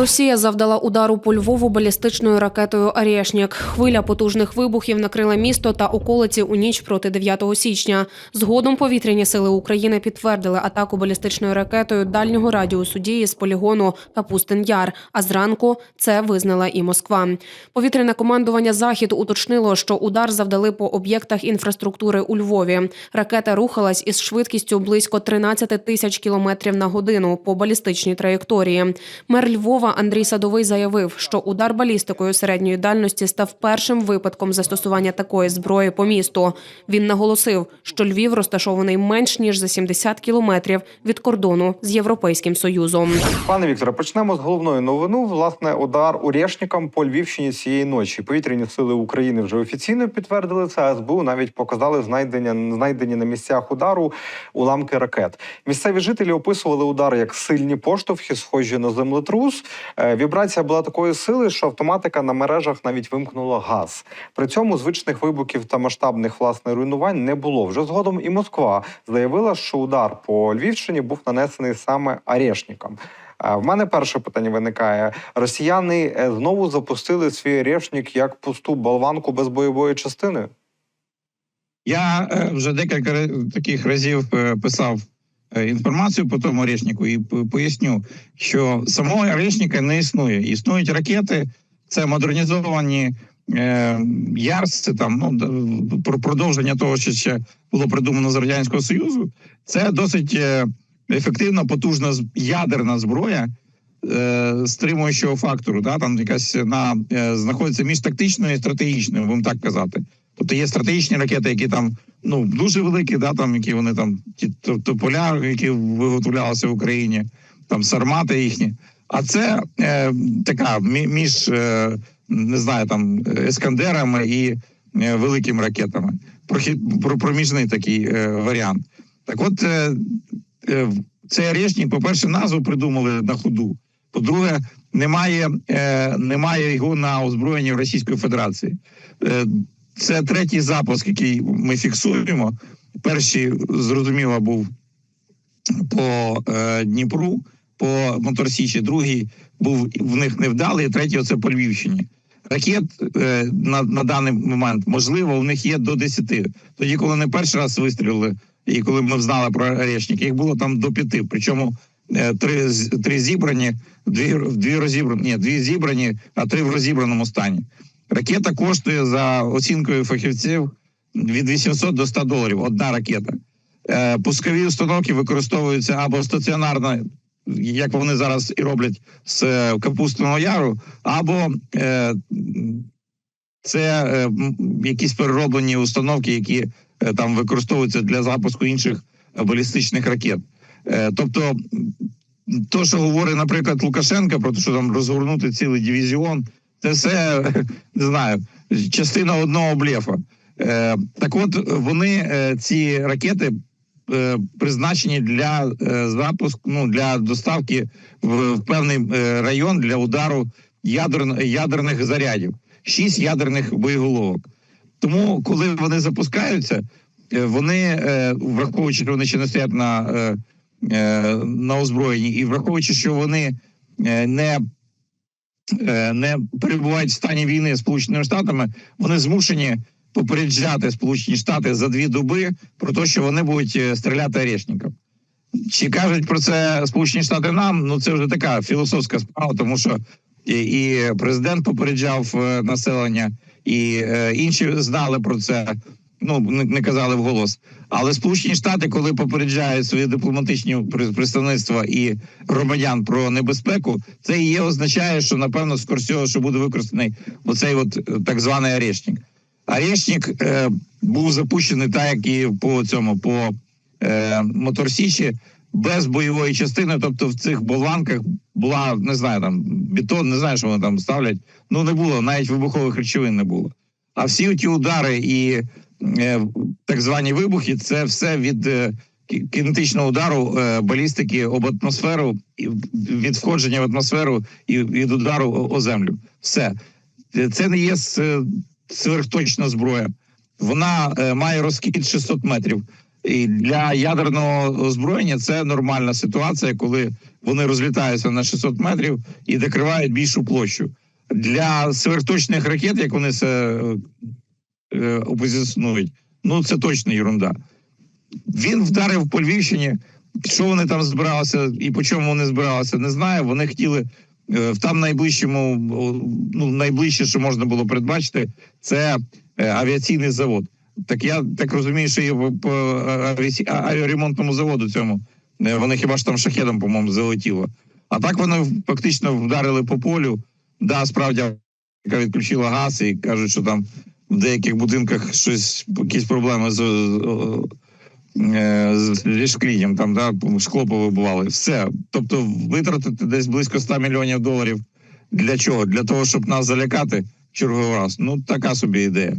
Росія завдала удару по Львову балістичною ракетою «Арєшнік». Хвиля потужних вибухів накрила місто та околиці у ніч проти 9 січня. Згодом повітряні сили України підтвердили атаку балістичною ракетою дальнього радіусу дії з полігону Капустин-Яр. А зранку це визнала і Москва. Повітряне командування Захід уточнило, що удар завдали по об'єктах інфраструктури у Львові. Ракета рухалась із швидкістю близько 13 тисяч кілометрів на годину по балістичній траєкторії. Мер Львова Андрій Садовий заявив, що удар балістикою середньої дальності став першим випадком застосування такої зброї по місту. Він наголосив, що Львів розташований менш ніж за 70 кілометрів від кордону з Європейським Союзом. Пане Вікторе, почнемо з головної новини. Власне, удар урєшникам по Львівщині цієї ночі. Повітряні сили України вже офіційно підтвердили це. СБУ навіть показали знайдення знайдені на місцях удару уламки ракет. Місцеві жителі описували удар як сильні поштовхи, схожі на землетрус. Е, Вібрація була такої сили, що автоматика на мережах навіть вимкнула газ. При цьому звичних вибухів та масштабних власне руйнувань не було. Вже згодом і Москва заявила, що удар по Львівщині був нанесений саме арешникам. Е, В мене перше питання виникає: росіяни е, знову запустили свій решник як пусту болванку без бойової частини. Я вже декілька таких разів писав інформацію по тому орешнику і поясню, що самого орешника не існує. Існують ракети, це модернізовані е, ярс, це там ну про продовження того, що ще було придумано з радянського союзу. Це досить е, ефективна, потужна ядерна зброя. е, Стримуючого фактору, да, там якась на е, знаходиться між тактичною і стратегічною, будемо так казати. Тобто є стратегічні ракети, які там ну дуже великі, да, там які вони там ті то- тополя, які виготовлялися в Україні, там сармати їхні. А це е, така між е, не знаю, там ескандерами і е, великими ракетами. Про проміжний такий е, варіант. Так, от е, е, цей орешник, по-перше, назву придумали на ходу. По-друге, немає, е, немає його на озброєнні Російської Федерації. Е, це третій запуск, який ми фіксуємо. Перший, зрозуміло, був по е, Дніпру, по Моторсічі, другий був в них невдалий, третій оце по Львівщині. Ракет е, на, на даний момент можливо, у них є до 10. Тоді, коли вони перший раз вистрілили, і коли ми знали про орешник, їх було там до п'яти. Причому е, три, три зібрані, дві, дві розібрані, ні, дві зібрані, а три в розібраному стані. Ракета коштує за оцінкою фахівців від 800 до 100 доларів. Одна ракета. Е, пускові установки використовуються або стаціонарно, як вони зараз і роблять з е, капустного яру, або е, це якісь перероблені установки, які там використовуються для запуску інших балістичних ракет. Тобто, то, що говорить, наприклад, Лукашенко, про те, що там розгорнути цілий дивізіон, це все не знаю, частина одного блефа. Е, так от вони е, ці ракети е, призначені для е, запуску, ну для доставки в, в певний район для удару ядерн, ядерних зарядів, шість ядерних боєголовок. Тому, коли вони запускаються, вони враховуючи, що вони ще не стоять на, на озброєнні, і враховуючи, що вони не не перебувають в стані війни з Сполученими Штатами, вони змушені попереджати Сполучені Штати за дві доби про те, що вони будуть е, стріляти орешником. Чи кажуть про це Сполучені Штати нам? Ну це вже така філософська справа, тому що і, президент попереджав е, населення, і е, інші знали про це. Ну не, казали вголос. Але Сполучені Штати, коли попереджають свої дипломатичні представництва і громадян про небезпеку, це і є означає, що напевно скоро всього, що буде використаний оцей от е, так званий орешник. Орешник е, був запущений так, як і по цьому по е, моторсічі без бойової частини. Тобто в цих болванках була не знаю, там бетон, не знаю, що вони там ставлять. Ну не було, навіть вибухових речовин не було. А всі ті удари і так звані вибухи це все від е, кінетичного удару е, балістики об атмосферу, від входження в атмосферу і від удару о, землю. Все це не є сверхточна зброя. Вона е, має розкид 600 метрів. І для ядерного озброєння це нормальна ситуація, коли вони розлітаються на 600 метрів і докривають більшу площу. Для сверхточних ракет, як вони це е, е, опозиціонують, ну це точно ерунда. Він вдарив по Львівщині. Що вони там збиралися і по чому вони збиралися, не знаю. Вони хотіли е, в там найближчому, ну найближче, що можна було передбачити, це е, авіаційний завод. Так я так розумію, що і по- авіаремонтному заводу цьому е, вони хіба ж там шахедом, по-моєму, залетіло. А так вони фактично вдарили по полю. Да, справді яка відключила газ і кажуть, що там в деяких будинках щось якісь проблеми з, е, з ліжклінням, там да, шкло повибували. Все. Тобто витратити десь близько 100 мільйонів доларів. Для чого? Для того, щоб нас залякати черговий раз. Ну, така собі ідея.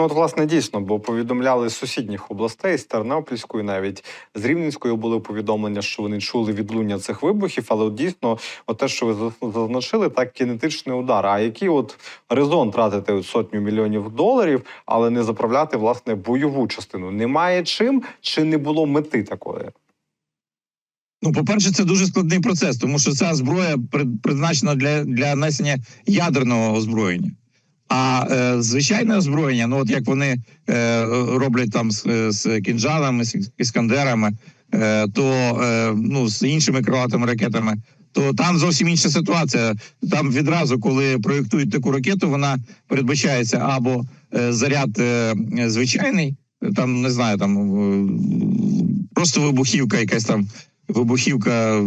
Ну, от, власне, дійсно, бо повідомляли з сусідніх областей, з Тернопільської, навіть з Рівненської були повідомлення, що вони чули відлуння цих вибухів, але от дійсно, от те, що ви заз- зазначили, так кінетичний удар. А який от резон тратити от сотню мільйонів доларів, але не заправляти власне бойову частину? Немає чим чи не було мети такої? Ну, по-перше, це дуже складний процес, тому що ця зброя призначена для, для несення ядерного озброєння. А е, звичайне озброєння, ну от як вони е, роблять там з, з кінжалами, з іскандерами, е, то е, ну з іншими крилатими ракетами, то там зовсім інша ситуація. Там відразу, коли проєктують таку ракету, вона передбачається або е, заряд е, звичайний, там не знаю, там е, просто вибухівка, якась там вибухівка,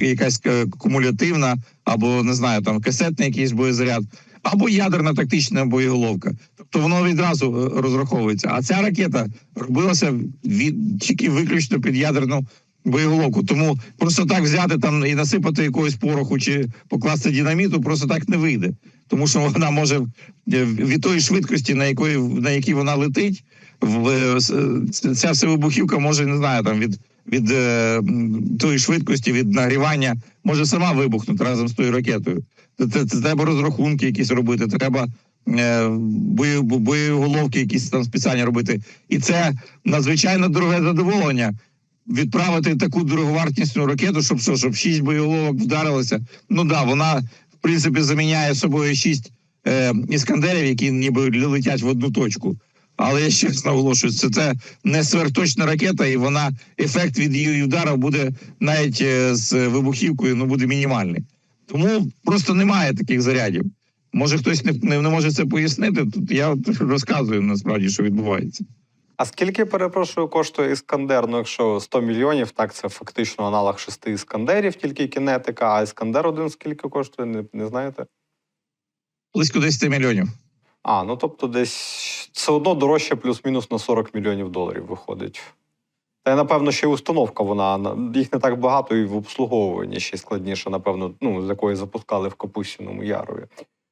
якась е, кумулятивна, або не знаю, там касетний якийсь боєзаряд, або ядерна тактична боєголовка. Тобто воно відразу е, розраховується. А ця ракета робилася від тільки виключно під ядерну боєголовку. Тому просто так взяти там і насипати якогось пороху чи покласти динаміту, просто так не вийде. Тому що вона може е, від тої швидкості, на якої на якій вона летить, в е, ця вся вибухівка може не знаю там від від е, тої швидкості, від нагрівання може сама вибухнути разом з тою ракетою. Це, це, це треба розрахунки якісь робити, треба е, бої, боєголовки якісь там спеціальні робити. І це надзвичайно дороге задоволення. Відправити таку дороговартісну ракету, щоб що, щоб шість боєголовок вдарилося. Ну да, вона в принципі заміняє собою шість е, іскандерів, які ніби летять в одну точку. Але я ще раз наголошую, це, це не сверхточна ракета, і вона ефект від її удару буде навіть е, з вибухівкою, ну буде мінімальний. Тому просто немає таких зарядів. Може, хтось не, не, не може це пояснити. Тут я розказую насправді, що відбувається. А скільки, перепрошую, коштує іскандер? Ну, якщо 100 мільйонів, так це фактично аналог шести іскандерів, тільки кінетика, а іскандер один скільки коштує, не, не знаєте? Близько 10 мільйонів. А, ну тобто десь все одно дорожче плюс-мінус на 40 мільйонів доларів виходить. Та й, напевно, ще й установка, вона на- їх не так багато, і в обслуговуванні ще складніше, напевно, ну, з якої запускали в Капустіному Ярові.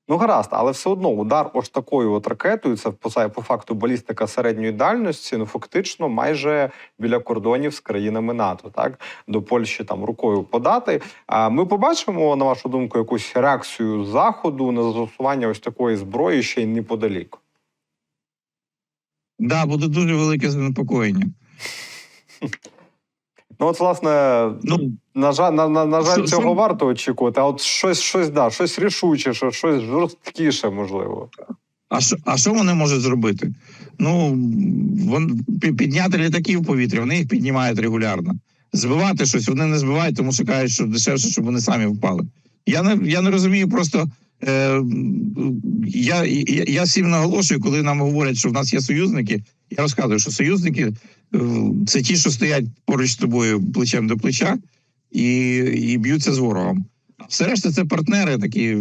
Ну, гаразд, але все одно удар ось такою от ракетою, це по, по факту балістика середньої дальності, ну фактично майже біля кордонів з країнами НАТО, так до Польщі там рукою подати. А ми побачимо, на вашу думку, якусь реакцію заходу на застосування ось такої зброї ще й неподалік. Да, буде дуже велике занепокоєння. Ну, от, власне, Ну на жаль, на, на, на жаль, Що- цього що- варто очікувати. А от щось, щось, да, щось рішучіше, щось жорсткіше, можливо. А що, а що вони можуть зробити? Ну вон підняти літаки в повітря, вони їх піднімають регулярно. Збивати щось, вони не збивають, тому що кажуть, що дешевше, щоб вони самі впали. Я не я не розумію просто. Е, я, я, я всім наголошую, коли нам говорять, що в нас є союзники. Я розказую, що союзники це ті, що стоять поруч з тобою плечем до плеча і, і б'ються з ворогом. Все решта це партнери такі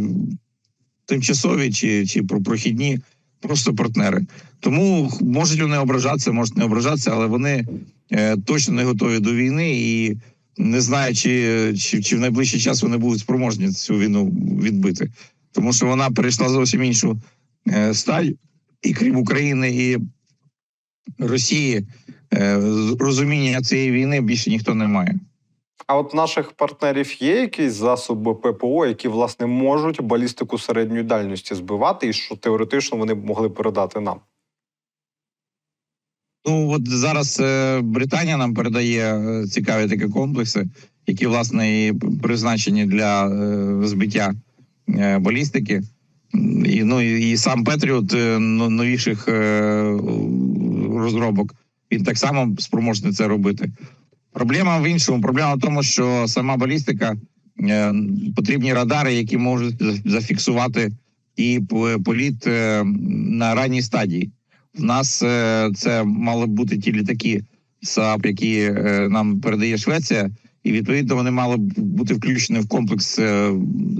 тимчасові чи, чи про- прохідні, просто партнери. Тому можуть вони ображатися, можуть не ображатися, але вони е, точно не готові до війни і не знаю, чи, чи, чи в найближчий час вони будуть спроможні цю війну відбити. Тому що вона перейшла зовсім іншу е, стадію, і крім України і Росії, е, розуміння цієї війни більше ніхто не має. А от наших партнерів є якісь засоби ППО, які власне можуть балістику середньої дальності збивати, і що теоретично вони б могли передати нам. Ну от зараз е, Британія нам передає е, цікаві такі комплекси, які власне і призначені для е, збиття е, балістики. І, ну, і, сам Петріот е, новіших е, розробок він так само спроможний це робити. Проблема в іншому. Проблема в тому, що сама балістика е, потрібні радари, які можуть зафіксувати і політ е, на ранній стадії. В нас е, це мали бути ті літаки САП, які нам передає Швеція, і відповідно вони мали бути включені в комплекс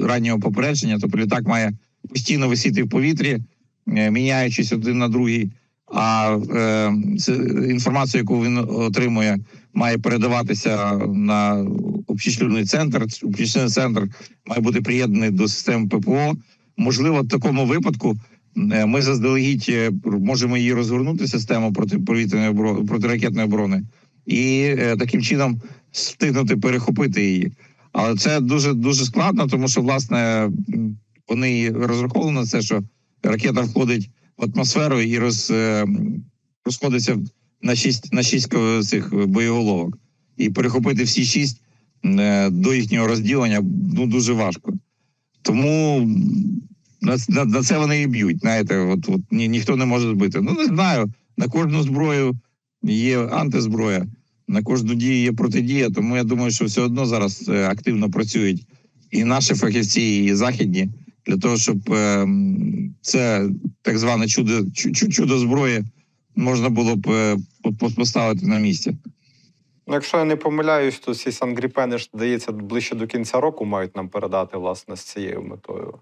раннього попередження. Тобто літак має постійно висіти в повітрі, міняючись один на другий. А е, це інформацію, яку він отримує, має передаватися на обчислювальний центр. Обчислювальний центр має бути приєднаний до системи ППО. Можливо, в такому випадку е, ми заздалегідь е, можемо її розгорнути систему протиповітряної оборони протиракетної оборони, і е, таким чином встигнути перехопити її. Але це дуже дуже складно, тому що власне вони на це, що ракета входить атмосферу і роз, е, розходиться на шість на шість цих боєголовок. І перехопити всі шість е, до їхнього розділення ну дуже важко. Тому на, на, на це вони і б'ють. Знаєте, от, от ні, ніхто не може збити. Ну не знаю. На кожну зброю є антизброя, на кожну дію є протидія. Тому я думаю, що все одно зараз е, активно працюють і наші фахівці, і західні для того, щоб е, це так зване чудо чу- чу- чудо зброї можна було б е, по- по- поставити на місці. Ну, якщо я не помиляюсь, то ці сангріпени ж здається ближче до кінця року мають нам передати власне з цією метою.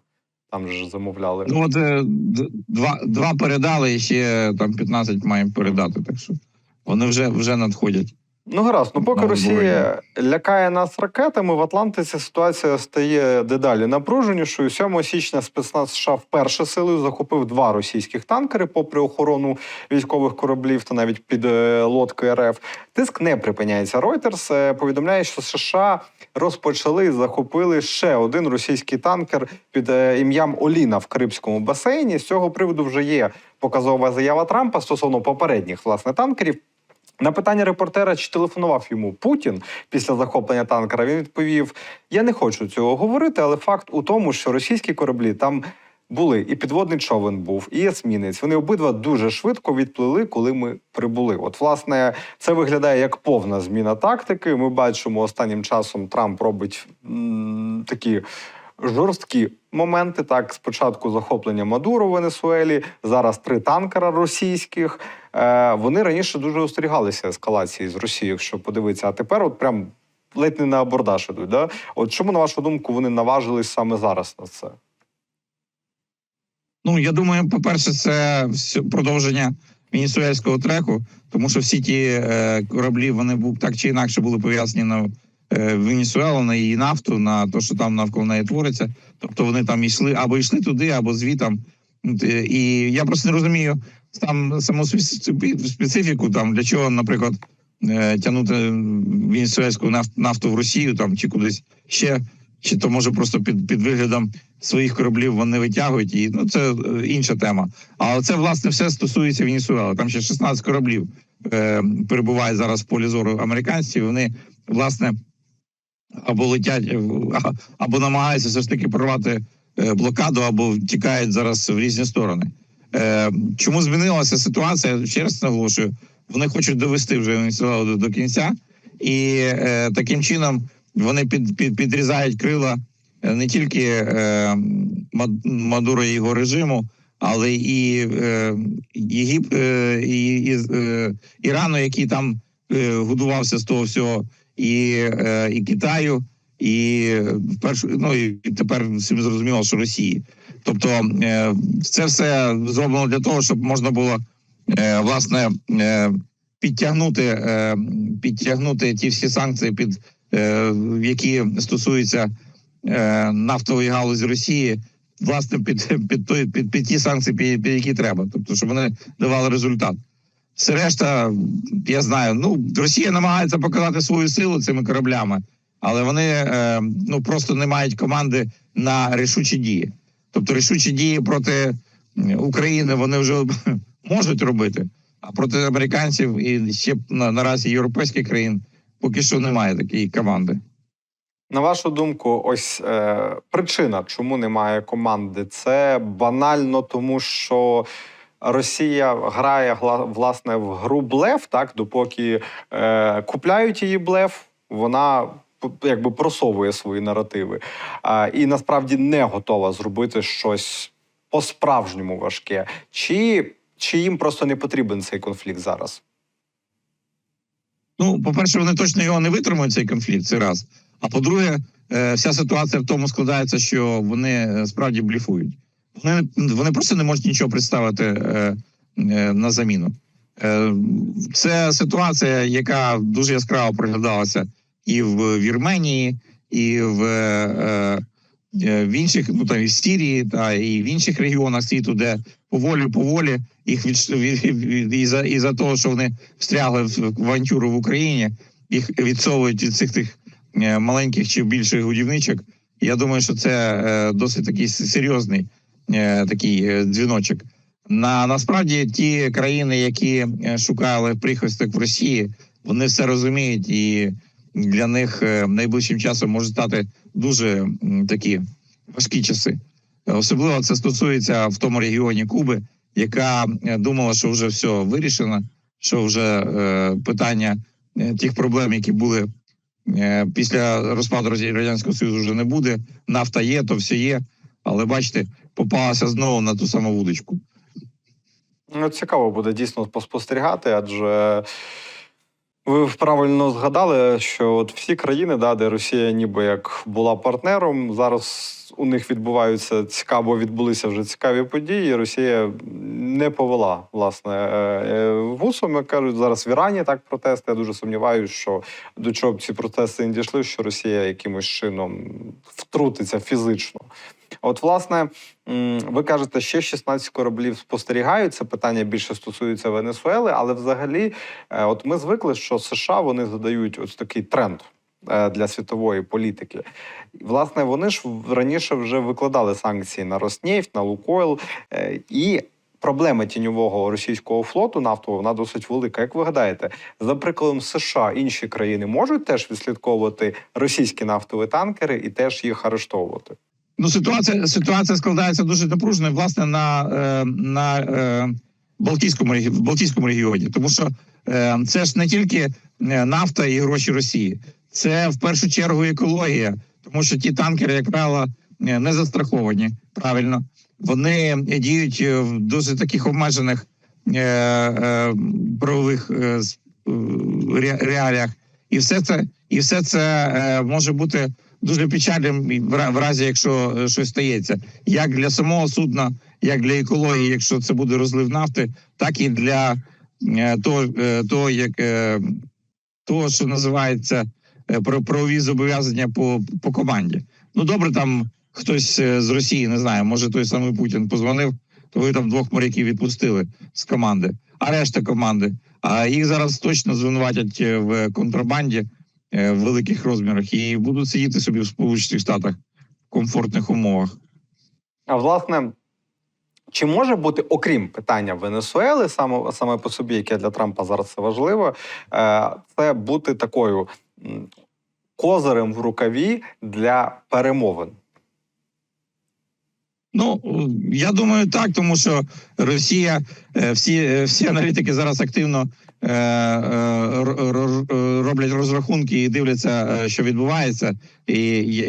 Там ж замовляли. Ну от е, два, два передали, і ще там 15 маємо передати. Так що вони вже вже надходять. Ну гаразд, ну поки Росія лякає нас ракетами, в Атлантиці ситуація стає дедалі напруженішою. 7 січня спецназ США вперше силою захопив два російських танкери, попри охорону військових кораблів та навіть під е, лодки РФ. Тиск не припиняється. Reuters е, повідомляє, що США розпочали і захопили ще один російський танкер під е, ім'ям Оліна в Карибському басейні. З цього приводу вже є показова заява Трампа стосовно попередніх власне танкерів. На питання репортера, чи телефонував йому Путін після захоплення танкера, він відповів: Я не хочу цього говорити, але факт у тому, що російські кораблі там були, і підводний човен був, і есмінець. Вони обидва дуже швидко відплили, коли ми прибули. От, власне, це виглядає як повна зміна тактики. Ми бачимо останнім часом Трамп робить м, такі. Жорсткі моменти, так спочатку захоплення Мадуро в Венесуелі, зараз три танкера російських. Е, вони раніше дуже остерігалися ескалації з Росією, якщо подивитися. А тепер, от прям ледь не на абордаж ідуть. Да? От чому, на вашу думку, вони наважились саме зараз на це? Ну я думаю, по-перше, це продовження венесуельського треку, тому що всі ті е, кораблі вони бу- так чи інакше були пов'язані на Венесуелу, на її нафту, на те, що там навколо неї твориться. Тобто вони там йшли або йшли туди, або звітам. Е, І я просто не розумію там саму специфі- специфіку, там для чого, наприклад, е, тягнути венесуельську наф- нафту в Росію там чи кудись ще, чи то може просто під, під виглядом своїх кораблів вони витягують і ну це е, інша тема. Але це власне все стосується Венесуели. Там ще 16 кораблів е, перебуває зараз в полі зору американців. Вони власне або летять, е, або намагаються все ж таки прорвати е, блокаду, або тікають зараз в різні сторони. Е, чому змінилася ситуація? Ще раз наголошую, вони хочуть довести вже Венесуелу до, кінця, і таким чином вони під, під, підрізають крила не тільки е, Мадуро і його режиму, але і е, Єгип, е, і, і, е, Ірану, який там е, годувався з того всього, і, е, і Китаю, і першу, ну і тепер всім зрозуміло, що Росії. Тобто, е, це все зроблено для того, щоб можна було е, власне підтягнути, підтягнути ті всі санкції, під які стосуються нафтової галузі Росії, власне, під, під, під, під ті санкції, під, під які треба, тобто, щоб вони давали результат. Все решта, я знаю, ну Росія намагається показати свою силу цими кораблями, але вони е, ну просто не мають команди на рішучі дії. Тобто рішучі дії проти України вони вже можуть робити, А проти американців і ще на, наразі європейських країн поки що немає такої команди. На вашу думку, ось е, причина, чому немає команди, це банально тому, що Росія грає власне в гру блеф, так допоки е, купляють її блеф, вона якби просовує свої наративи. А, і насправді не готова зробити щось по-справжньому важке. Чи, чи їм просто не потрібен цей конфлікт зараз? Ну, по-перше, вони точно його не витримують, цей конфлікт, це раз. А по-друге, е, вся ситуація в тому складається, що вони е, справді бліфують. Вони, вони просто не можуть нічого представити е, е, на заміну. Е, Це ситуація, яка дуже яскраво проглядалася і в Вірменії, і в, е, е, в інших, ну там і в Сирії, та і в інших регіонах світу, де поволі поволі їх від, від, від і за і за того, що вони встрягли в авантюру в Україні, їх відсовують від цих тих е, маленьких чи більших годівничок. Я думаю, що це е, досить такий серйозний такий е, дзвіночок. На насправді ті країни, які е, шукали прихисток в Росії, вони все розуміють, і для них е, найближчим часом може стати дуже такі важкі часи. Особливо це стосується в тому регіоні Куби, яка е, думала, що вже все вирішено, що вже е, питання е, тих проблем, які були е, після розпаду радянського союзу, вже не буде. Нафта є, то все є. Але бачите, попалася знову на ту саму вуличку. Ну, цікаво буде дійсно поспостерігати, адже ви правильно згадали, що от всі країни, да, де Росія ніби як була партнером, зараз у них відбуваються цікаво, відбулися вже цікаві події. Росія не повела власне е, е, вусом, кажуть, зараз в Ірані так протести. Я дуже сумніваюся, що до чого б ці протести не дійшли, що Росія якимось чином втрутиться фізично. От, власне, ви кажете, ще 16 кораблів спостерігають. Це питання більше стосується Венесуели, але взагалі, е, от ми звикли, що США вони задають ось такий тренд. Е, Для світової політики, власне, вони ж раніше вже викладали санкції на Роснефть, на Лукойл, е, і проблема тіньового російського флоту нафтового вона досить велика. Як ви гадаєте, за прикладом США інші країни можуть теж відслідковувати російські нафтові танкери і теж їх арештовувати? Ну, ситуація ситуація складається дуже напружено, власне, на, е, на е, Балтійському Балтійському регіоні, тому що це ж не тільки е, нафта і гроші Росії, це в першу чергу екологія, тому що ті танкери, як правило, е, не застраховані правильно. Вони діють е, в досить таких обмежених е, е, правових е, е, реаліях, і все це, і все це е, може бути дуже печальним в разі, якщо е, щось стається, як для самого судна, як для екології, якщо це буде розлив нафти, так і для е, того, е, як е, того, що називається про правові зобов'язання по, по команді. Ну добре, там хтось з Росії не знаю, може той самий Путін позвонив, то ви там двох моряків відпустили з команди, а решта команди. А їх зараз точно звинуватять в контрабанді в великих розмірах і будуть сидіти собі в Сполучених Штатах в комфортних умовах. А власне, чи може бути, окрім питання Венесуели, саме, саме по собі, яке для Трампа зараз це важливо, е, це бути такою козирем в рукаві для перемовин? Ну я думаю, так, тому що Росія, е, всі, е, всі аналітики зараз активно роблять розрахунки і дивляться, що відбувається. І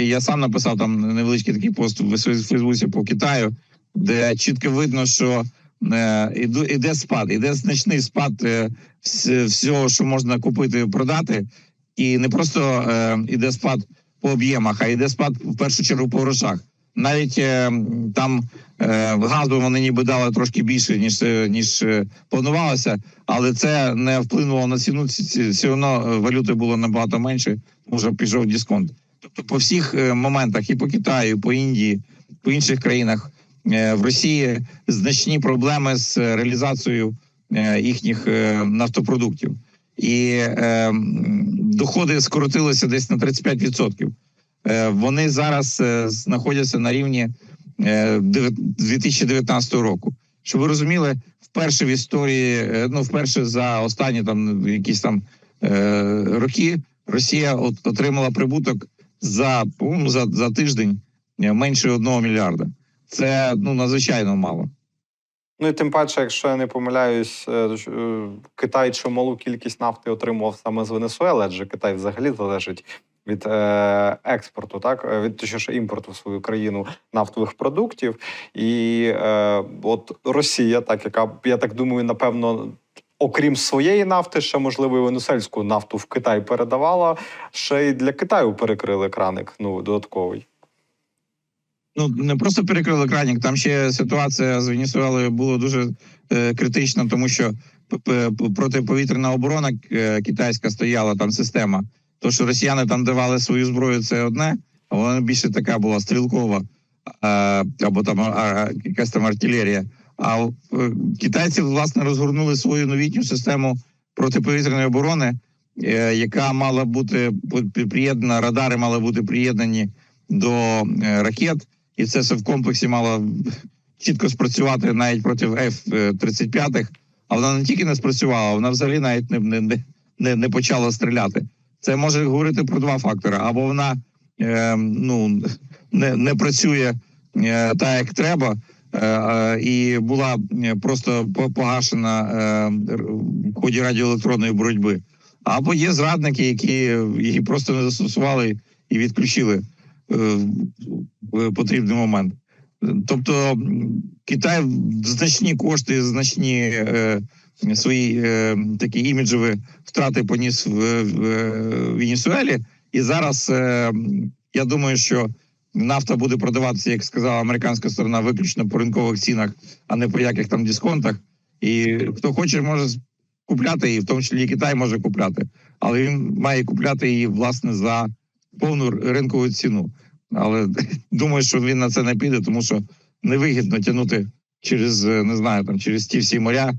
я сам написав там невеличкий такий пост в Фейсбуці по Китаю, де чітко видно, що е, іде спад, іде значний спад е, всього, що можна купити і продати, і не просто е, іде спад по об'ємах, а йде спад в першу чергу по грошах. Навіть е, там е, газу вони ніби дали трошки більше ніж е, ніж е, планувалося, але це не вплинуло на ціну. ці- ці- Все одно е, валюти було набагато менше. Вже пішов дисконт. Тобто, по всіх е, моментах, і по Китаю, і по Індії, по інших країнах е, в Росії значні проблеми з е, реалізацією е, їхніх е, нафтопродуктів, і е, доходи скоротилися десь на 35%. Е, Вони зараз е, знаходяться на рівні е, 2019 року. Щоб ви розуміли, вперше в історії, е, ну вперше за останні там якісь там е, роки, Росія отримала прибуток за, за, за тиждень е, менше одного мільярда. Це ну надзвичайно мало. Ну і тим паче, якщо я не помиляюсь, е, е, Китай чималу кількість нафти отримував саме з Венесуели, адже Китай взагалі залежить від е, експорту, так від точніше імпорту в свою країну нафтових продуктів. І е, от Росія, так яка я так думаю, напевно. Окрім своєї нафти, ще можливо і венесуельську нафту в Китай передавала. Ще й для Китаю перекрили краник. Ну додатковий. Ну не просто перекрили кранік. Там ще ситуація з Венесуелою була дуже е, критична, тому що протиповітряна оборона е, китайська стояла там система. То, що росіяни там давали свою зброю, це одне, а вона більше така була стрілкова, або там якась там артилерія. А е, китайці власне розгорнули свою новітню систему протиповітряної оборони, е, яка мала бути приєднана, радари мали бути приєднані до ракет, і це все в комплексі мало чітко спрацювати навіть проти F-35, а вона не тільки не спрацювала, вона взагалі навіть не, не, не- не, почала стріляти. Це може говорити про два фактори: або вона е, ну, не, не працює е, так, як треба, е, е, і була е, просто погашена в ході радіоелектронної боротьби. Або є зрадники, які її просто не застосували і відключили в потрібний момент. Тобто Китай значні кошти, значні е, свої е, такі іміджеві втрати поніс в, в, е, Венесуелі. І зараз е, я думаю, що нафта буде продаватися, як сказала американська сторона, виключно по ринкових цінах, а не по яких там дисконтах. І хто хоче, може купляти її, в тому числі і Китай може купляти, але він має купляти її власне за повну ринкову ціну. Але думаю, що він на це не піде, тому що невигідно тягнути через е, не знаю там через ті всі моря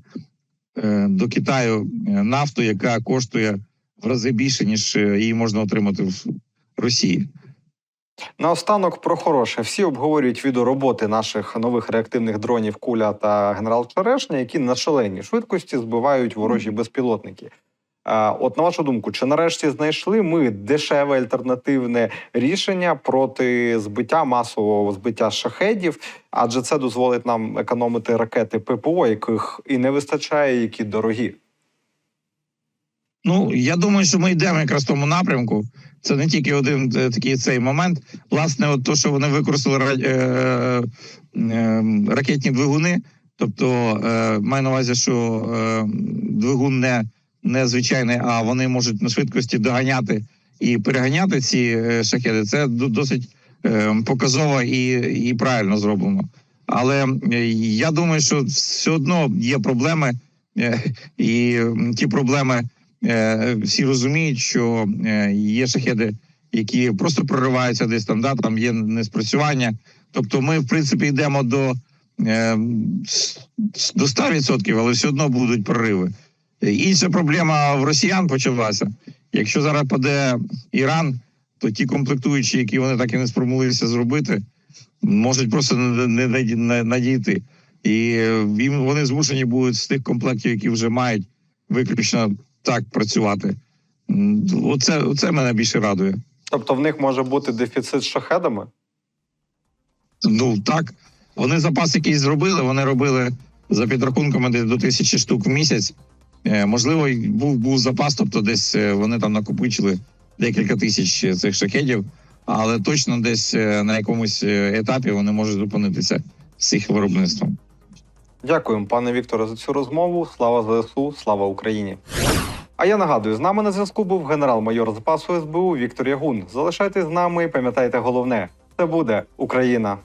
е, до Китаю е, нафту, яка коштує в рази більше, ніж її можна отримати в Росії. Наостанок про хороше. Всі обговорюють відеороботи наших нових реактивних дронів Куля та генерал Черешня, які на шаленій швидкості збивають ворожі безпілотники. От на вашу думку, чи нарешті знайшли ми дешеве альтернативне рішення проти збиття масового збиття шахедів? Адже це дозволить нам економити ракети ППО, яких і не вистачає, які дорогі. Ну я думаю, що ми йдемо якраз в тому напрямку. Це не тільки один е, такий цей момент. Власне, от то, що вони використали е, е, ракетні двигуни, тобто е, маю на увазі, що е, двигун не, не звичайний, а вони можуть на швидкості доганяти і переганяти ці е, шахеди. Це досить е, показово і, і правильно зроблено. Але я думаю, що все одно є проблеми, е, і ті проблеми всі розуміють, що є шахеди, які просто прориваються десь там, да, там є неспрацювання. Тобто, ми, в принципі, йдемо до, до 100%, але все одно будуть прориви. Інша проблема в росіян почалася. Якщо зараз паде Іран, то ті комплектуючі, які вони так і не спромоглися зробити, можуть просто не, не, наді- не надійти. І е, їм вони змушені будуть з тих комплектів, які вже мають, виключно так працювати. Оце, оце мене більше радує. Тобто в них може бути дефіцит з шахедами? Ну так, вони запас якийсь зробили. Вони робили за підрахунками десь до тисячі штук в місяць. Е, можливо, був був запас, тобто десь е, вони там накопичили декілька тисяч е, цих шахедів, але точно десь на якомусь етапі вони можуть зупинитися з їх виробництвом. Дякуємо, пане Вікторе, за цю розмову. Слава ЗСУ, слава Україні. А я нагадую, з нами на зв'язку був генерал-майор запасу СБУ Віктор Ягун. Залишайтесь з нами і пам'ятайте головне: це буде Україна.